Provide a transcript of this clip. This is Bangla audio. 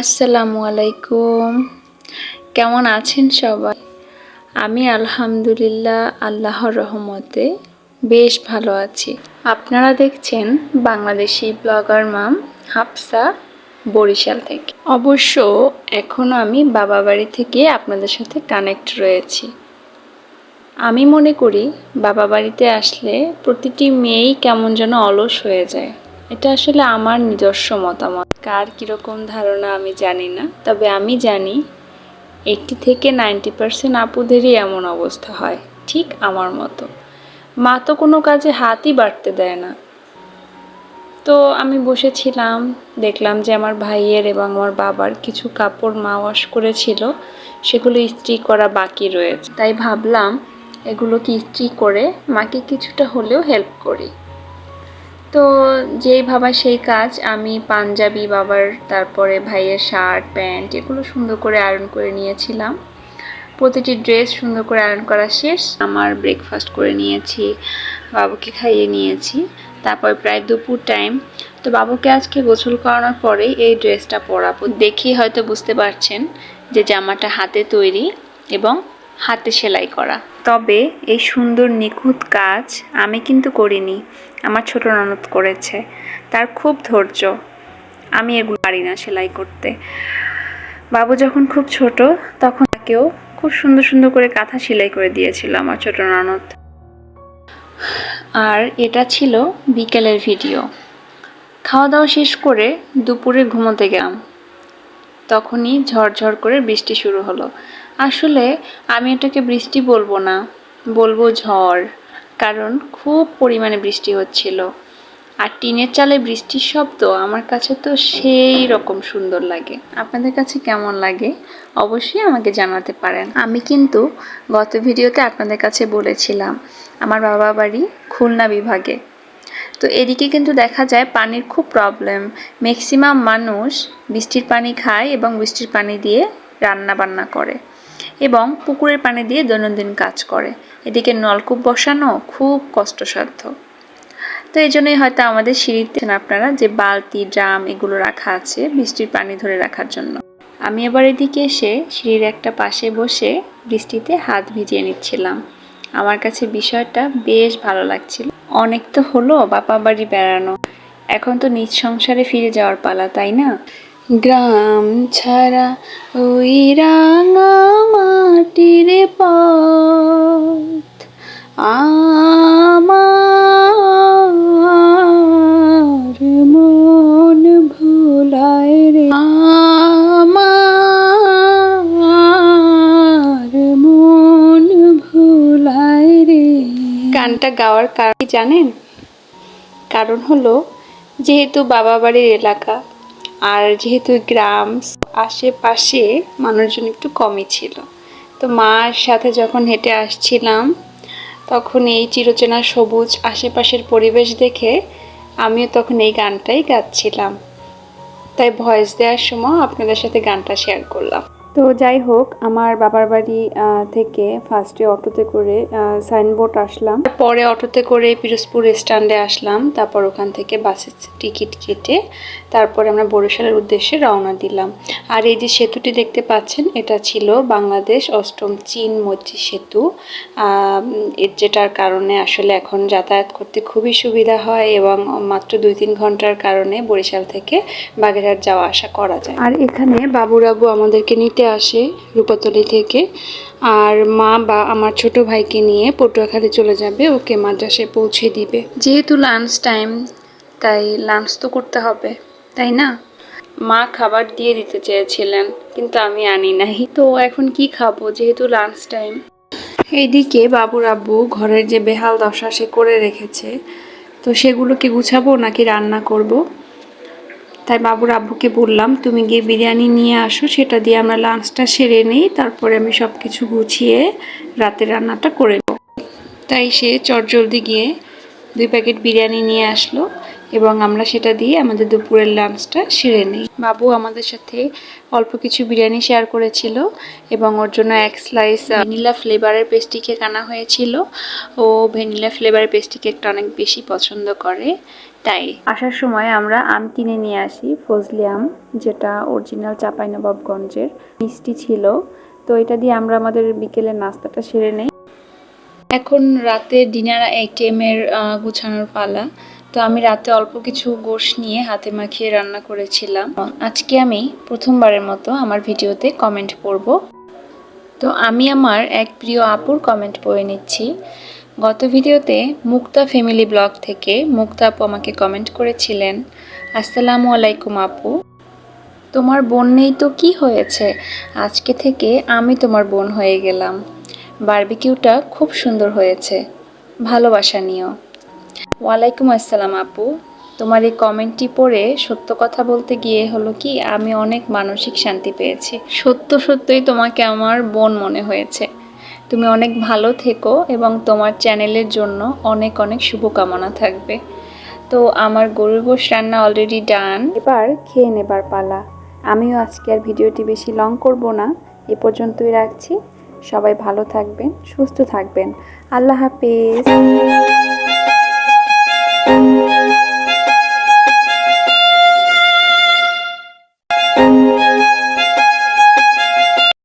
আসসালামু আলাইকুম। কেমন আছেন সবাই? আমি আলহামদুলিল্লাহ আল্লাহর রহমতে বেশ ভালো আছি। আপনারা দেখছেন বাংলাদেশি ব্লগার মাম হাফসা বরিশাল থেকে। অবশ্য এখনও আমি বাবা বাড়ি থেকে আপনাদের সাথে কানেক্ট রয়েছি। আমি মনে করি বাবা বাড়িতে আসলে প্রতিটি মেয়েই কেমন যেন অলস হয়ে যায়। এটা আসলে আমার নিজস্ব মতামত। কার কীরকম ধারণা আমি জানি না, তবে আমি জানি এইটি থেকে নাইনটি পার্সেন্ট আপুদেরই এমন অবস্থা হয়, ঠিক আমার মতো। মা তো কোনো কাজে হাতই বাড়তে দেয় না। তো আমি বসেছিলাম, দেখলাম যে আমার ভাইয়ের এবং আমার বাবার কিছু কাপড় মা ওয়াশ করেছিল, সেগুলো ইস্ত্রি করা বাকি রয়েছে। তাই ভাবলাম এগুলোকে ইস্ত্রি করে মাকে কিছুটা হলেও হেল্প করি। তো যেই ভাবা সেই কাজ, আমি পাঞ্জাবি বাবার, তারপরে ভাইয়ের শার্ট, প্যান্ট এগুলো সুন্দর করে আয়রন করে নিয়েছিলাম। প্রতিটি ড্রেস সুন্দর করে আয়রন করা শেষ। আমার ব্রেকফাস্ট করে নিয়েছি, বাবুকে খাইয়ে নিয়েছি। তারপর প্রায় দুপুর টাইম তো বাবুকে আজকে গোসল করানোর পরেই এই ড্রেসটা পরাবো। দেখেই হয়তো বুঝতে পারছেন যে জামাটা হাতে তৈরি এবং হাতে সেলাই করা। তবে এই সুন্দর নিখুঁত কাজ আমি কিন্তু করিনি। আমার ছোট ননদ করেছে। তার খুব ধৈর্য। আমি এগুলো পারি না সেলাই করতে। বাবু যখন খুব ছোট, তখন তাকেও খুব সুন্দর সুন্দর করে কাঁথা সেলাই করে দিয়েছিল আমার ছোট ননদ। আর এটা ছিল বিকেলের ভিডিও। খাওয়া দাওয়া শেষ করে দুপুরে ঘুমোতে গেলাম। তখনই ঝড়ঝড় করে বৃষ্টি শুরু হলো। আসলে আমি এটাকে বৃষ্টি বলব না, বলব ঝড়। কারণ খুব পরিমাণে বৃষ্টি হচ্ছিল। আর টিনের চালে বৃষ্টির শব্দ আমার কাছে তো সেই রকম সুন্দর লাগে। আপনাদের কাছে কেমন লাগে? অবশ্যই আমাকে জানাতে পারেন। আমি কিন্তু গত ভিডিওতে আপনাদের কাছে বলেছিলাম, আমার বাবা বাড়ি খুলনা বিভাগে। তো এদিকে কিন্তু দেখা যায় পানির খুব প্রবলেম ম্যাক্সিমাম মানুষ বৃষ্টির পানি খায় এবং বৃষ্টির পানি দিয়ে রান্না বান্না করে এবং পুকুরের পানি দিয়ে দৈনন্দিন কাজ করে। এদিকে নলকূপ বসানো খুব কষ্টসাধ্য। তো এই জন্যই হয়তো আমাদের সিঁড়িতে আপনারা যে বালতি, ড্রাম এগুলো রাখা আছে বৃষ্টির পানি ধরে রাখার জন্য। আমি এবার এদিকে এসে সিঁড়ির একটা পাশে বসে বৃষ্টিতে হাত ভিজিয়ে নিচ্ছিলাম। আমার কাছে বিষয়টা বেশ ভালো লাগছিল। অনেক তো হলো, বাপা বাড়ি বেড়ানো। এখন তো নিজ সংসারে ফিরে যাওয়ার পালা, তাই না? গ্রাম ছাড়া ওই রাঙা মাটির পথ আমার মন ভুলায় রে। আমার মন ভুলায় রে। গানটা গাওয়ার কারণ জানেন? কারণ হলো, যেহেতু বাবা বাড়ির এলাকা আর যেহেতু গ্রাম আশেপাশে মানুষজন একটু কমই ছিল। তো মার সাথে যখন হেঁটে আসছিলাম, তখন এই চিরচেনা সবুজ আশেপাশের পরিবেশ দেখে আমিও তখন এই গানটাই গাচ্ছিলাম। তাই ভয়েস দেওয়ার সময় আপনাদের সাথে গানটা শেয়ার করলাম। তো যাই হোক, আমার বাবার বাড়ি থেকে ফার্স্টে অটোতে করে সাইনবোর্ড আসলাম। পরে অটোতে করে পিরোজপুর স্ট্যান্ডে আসলাম। তারপর ওখান থেকে বাসের টিকিট কেটে তারপরে আমরা বরিশালের উদ্দেশ্যে রওনা দিলাম। আর এই যে সেতুটি দেখতে পাচ্ছেন, এটা ছিল বাংলাদেশ অষ্টম চীন মৈত্রী সেতু। যেটার কারণে আসলে এখন যাতায়াত করতে খুবই সুবিধা হয় এবং মাত্র দুই তিন ঘণ্টার কারণে বরিশাল থেকে বাগেরহাট যাওয়া আসা করা যায়। আর এখানে বাবুরাবু আমাদেরকে নিতে আসে রূপাতলি থেকে। আর মা বা আমার ছোট ভাইকে নিয়ে পটুয়াখালী চলে যাবে। ওকে মাদ্রাসায় পৌঁছে দিবে। যেহেতু লাঞ্চ টাইম তাই লাঞ্চ তো করতে হবে, তাই না? মা খাবার দিয়ে দিতে চেয়েছিলেন, কিন্তু আমি আনি নাই। তো এখন কি খাব, যেহেতু লাঞ্চ টাইম এইদিকে বাবুর আব্বু ঘরের যে বেহাল দশা সে করে রেখেছে। তো সেগুলোকে গুছাবো নাকি রান্না করব। তাই বাবুর আব্বুকে বললাম, তুমি গিয়ে বিরিয়ানি নিয়ে আসো, সেটা দিয়ে আমরা লাঞ্চটা সেরে নিই, তারপরে আমি সব কিছু গুছিয়ে রাতের রান্নাটা করে নেব। তাই সে চটজলদি গিয়ে দুই প্যাকেট বিরিয়ানি নিয়ে আসলো। এবং আমরা সেটা দিয়ে আমাদের দুপুরের লাঞ্চটা সেরে নিই। বাবু আমাদের সাথে অল্প কিছু বিরিয়ানি শেয়ার করেছিল এবং ওর জন্য এক স্লাইস ভ্যানিলা ফ্লেভারের পেস্ট্রি কেক আনা হয়েছিল। ও ভ্যানিলা ফ্লেভারের পেস্ট্রি কেকটা অনেক বেশি পছন্দ করে, তাই। আসার সময় আমরা আম কিনে নিয়ে আসি, ফজলি আম, যেটা অরিজিনাল চাঁপাইনবাবগঞ্জের, মিষ্টি ছিল। তো এটা দিয়ে আমরা আমাদের বিকেলের নাস্তাটা সেরে নেই। এখন রাতে ডিনার আইটেমের গুছানোর পালা। তো আমি রাতে অল্প কিছু গোশ নিয়ে হাতে মাখিয়ে রান্না করেছিলাম। আজকে আমি প্রথমবারের মতো আমার ভিডিওতে কমেন্ট করব। তো আমি আমার এক প্রিয় আপুর কমেন্ট পড়ে নিচ্ছি। গত ভিডিওতে মুক্তা ফ্যামিলি ব্লগ থেকে মুক্তা আপু আমাকে কমেন্ট করেছিলেন, আসসালামু আলাইকুম আপু। তোমার বোন নেই তো কি হয়েছে? আজকে থেকে আমি তোমার বোন হয়ে গেলাম। বারবিকিউটা খুব সুন্দর হয়েছে। ভালোবাসা নিও। ওয়ালাইকুম আসসালাম আপু। তোমার এই কমেন্টটি পড়ে সত্য কথা বলতে গিয়ে হলো কি, আমি অনেক মানসিক শান্তি পেয়েছি। সত্য সত্যই তোমাকে আমার বোন মনে হয়েছে। তুমি অনেক ভালো থেকো এবং তোমার চ্যানেলের জন্য অনেক অনেক শুভকামনা থাকবে। তো আমার গরুর গোশ রান্না অলরেডি ডান এবার খেয়ে নেবার পালা। আমিও আজকে আর ভিডিওটি বেশি লং করব না। এ পর্যন্তই রাখছি। সবাই ভালো থাকবেন, সুস্থ থাকবেন। আল্লাহ হাফেজ।